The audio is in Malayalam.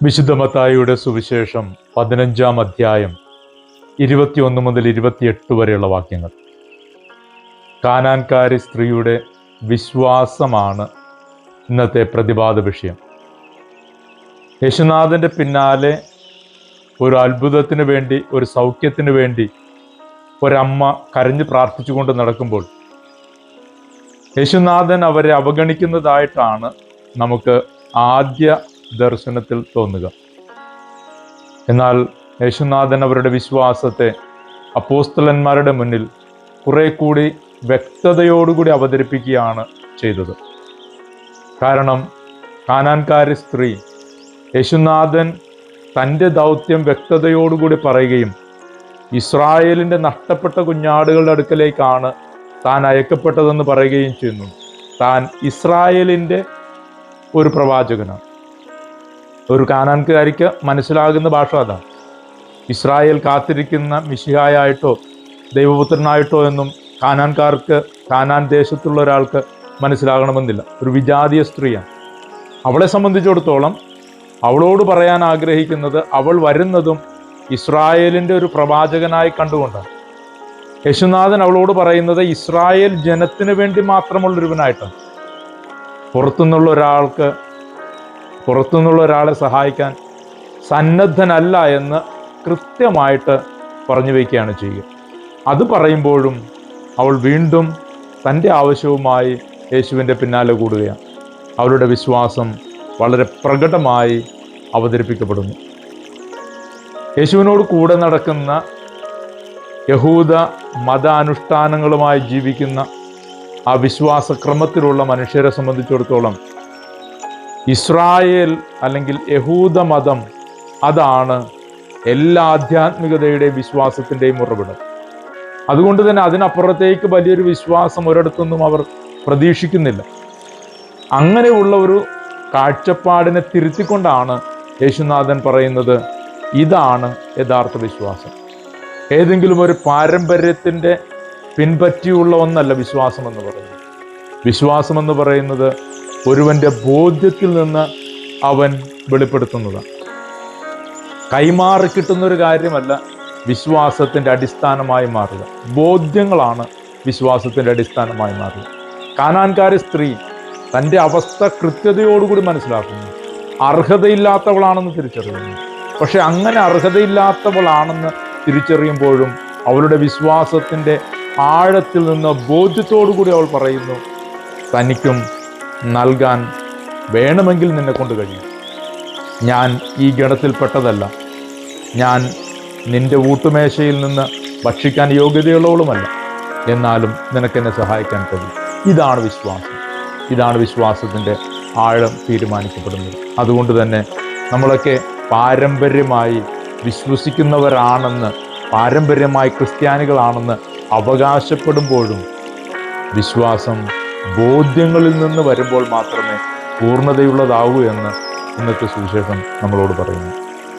വിശുദ്ധ മത്തായിയുടെ സുവിശേഷം പതിനഞ്ചാം അധ്യായം ഇരുപത്തിയൊന്ന് മുതൽ ഇരുപത്തിയെട്ട് വരെയുള്ള വാക്യങ്ങൾ. കാനാൻകാരി സ്ത്രീയുടെ വിശ്വാസമാണ് ഇന്നത്തെ പ്രതിപാദ വിഷയം. യേശുനാഥന്റെ പിന്നാലെ ഒരു അത്ഭുതത്തിന് വേണ്ടി ഒരു സൗഖ്യത്തിന് വേണ്ടി ഒരമ്മ കരഞ്ഞ് പ്രാർത്ഥിച്ചുകൊണ്ട് നടക്കുമ്പോൾ യേശുനാഥൻ അവരെ അവഗണിക്കുന്നതായിട്ടാണ് നമുക്ക് ആദ്യ ദർശനത്തിൽ തോന്നുക. എന്നാൽ യേശുനാഥൻ അവരുടെ വിശ്വാസത്തെ അപ്പോസ്തലന്മാരുടെ മുന്നിൽ കുറെ കൂടി വ്യക്തതയോടുകൂടി അവതരിപ്പിക്കുകയാണ് ചെയ്തത്. കാരണം കാനാൻകാരി സ്ത്രീ യേശുനാഥൻ തന്റെ ദൗത്യം വ്യക്തതയോടുകൂടി പറയുകയും ഇസ്രായേലിന്റെ നഷ്ടപ്പെട്ട കുഞ്ഞാടുകളുടെ അടുക്കലേക്കാണ് താൻ അയക്കപ്പെട്ടതെന്ന് പറയുകയും ചെയ്യുന്നു. താൻ ഇസ്രായേലിന്റെ ഒരു പ്രവാചകനാണ്. ഒരു കാനാൻകാരിക്ക് മനസ്സിലാകുന്ന ഭാഷ അതാണ് ഇസ്രായേൽ കാത്തിരിക്കുന്ന മിശിഹായായിട്ടോ ദൈവപുത്രനായിട്ടോ എന്നും കാനാൻകാർക്ക് കാനാൻ ദേശത്തുള്ള ഒരാൾക്ക് മനസ്സിലാകണമെന്നില്ല. ഒരു വിജാതീയ സ്ത്രീയാണ്. അവളെ സംബന്ധിച്ചിടത്തോളം അവളോട് പറയാൻ ആഗ്രഹിക്കുന്നത് അവൾ വരുന്നതും ഇസ്രായേലിന്റെ ഒരു പ്രവാചകനായി കണ്ടുകൊണ്ടാണ്. യേശുനാഥൻ അവളോട് പറയുന്നത് ഇസ്രായേൽ ജനത്തിന് വേണ്ടി മാത്രമുള്ളൊരുവനായിട്ടാണ്. പുറത്തുനിന്നുള്ള ഒരാൾക്ക് പുറത്തുനിന്നുള്ള ഒരാളെ സഹായിക്കാൻ സന്നദ്ധനല്ല എന്ന് കൃത്യമായിട്ട് പറഞ്ഞു വയ്ക്കുകയാണ് ചെയ്യുക. അത് പറയുമ്പോഴും അവൾ വീണ്ടും തന്റെ ആവശ്യവുമായി യേശുവിന്റെ പിന്നാലെ കൂടുകയാണ്. അവരുടെ വിശ്വാസം വളരെ പ്രകടമായി അവതരിപ്പിക്കപ്പെടുന്നു. യേശുവിനോട് കൂടെ നടക്കുന്ന യഹൂദ മതാനുഷ്ഠാനങ്ങളുമായി ജീവിക്കുന്ന ആ വിശ്വാസക്രമത്തിലുള്ള മനുഷ്യരെ സംബന്ധിച്ചിടത്തോളം ഇസ്രായേൽ അല്ലെങ്കിൽ യഹൂദ മതം അതാണ് എല്ലാ ആധ്യാത്മികതയുടെയും വിശ്വാസത്തിന്റെയും ഉറവിടം അതുകൊണ്ട് തന്നെ അതിനപ്പുറത്തേക്ക് വലിയൊരു വിശ്വാസം ഒരിടത്തൊന്നും അവർ പ്രതീക്ഷിക്കുന്നില്ല. അങ്ങനെയുള്ള ഒരു കാഴ്ചപ്പാടിനെ തിരുത്തിക്കൊണ്ടാണ് യേശുനാഥൻ പറയുന്നത് ഇതാണ് യഥാർത്ഥ വിശ്വാസം. ഏതെങ്കിലും ഒരു പാരമ്പര്യത്തിന്റെ പിൻപറ്റിയുള്ള ഒന്നല്ല വിശ്വാസം എന്ന് പറയുന്നത്. വിശ്വാസം എന്ന് പറയുന്നത് ഒരുവന്റെ ബോധ്യത്തിൽ നിന്ന് അവൻ വെളിപ്പെടുത്തുന്നതാണ് കൈമാറി കിട്ടുന്നൊരു കാര്യമല്ല വിശ്വാസത്തിന്റെ അടിസ്ഥാനമായി മാറുക. ബോധ്യങ്ങളാണ് വിശ്വാസത്തിന്റെ അടിസ്ഥാനമായി മാറുക. കാനാൻകാരി സ്ത്രീ തന്റെ അവസ്ഥ കൃത്യതയോടുകൂടി മനസ്സിലാക്കുന്നു. അർഹതയില്ലാത്തവളാണെന്ന് തിരിച്ചറിയുന്നു. പക്ഷെ അങ്ങനെ അർഹതയില്ലാത്തവളാണെന്ന് തിരിച്ചറിയുമ്പോഴും അവളുടെ വിശ്വാസത്തിന്റെ ആഴത്തിൽ നിന്ന് ബോധ്യത്തോടു കൂടി അവൾ പറയുന്നു തനിക്കും നൽകാൻ വേണമെങ്കിൽ നിന്നെ കൊണ്ട് കഴിയും. ഞാൻ ഈ ഗണത്തിൽപ്പെട്ടതല്ല ഞാൻ നിന്റെ ഊട്ടുമേശയിൽ നിന്ന് ഭക്ഷിക്കാൻ യോഗ്യതയുള്ളവളുമല്ല. എന്നാലും നിനക്കെന്നെ സഹായിക്കാൻ കഴിയും. ഇതാണ് വിശ്വാസം. ഇതാണ് വിശ്വാസത്തിന്റെ ആഴം തീരുമാനിക്കപ്പെടുന്നത്. അതുകൊണ്ട് തന്നെ നമ്മളൊക്കെ പാരമ്പര്യമായി വിശ്വസിക്കുന്നവരാണെന്ന് പാരമ്പര്യമായി ക്രിസ്ത്യാനികളാണെന്ന് അവകാശപ്പെടുമ്പോഴും വിശ്വാസം ബോധ്യങ്ങളിൽ നിന്ന് വരുമ്പോൾ മാത്രമേ പൂർണതയുള്ളതാവൂ എന്ന് ഇന്നത്തെ സുവിശേഷം നമ്മളോട് പറയുന്നു.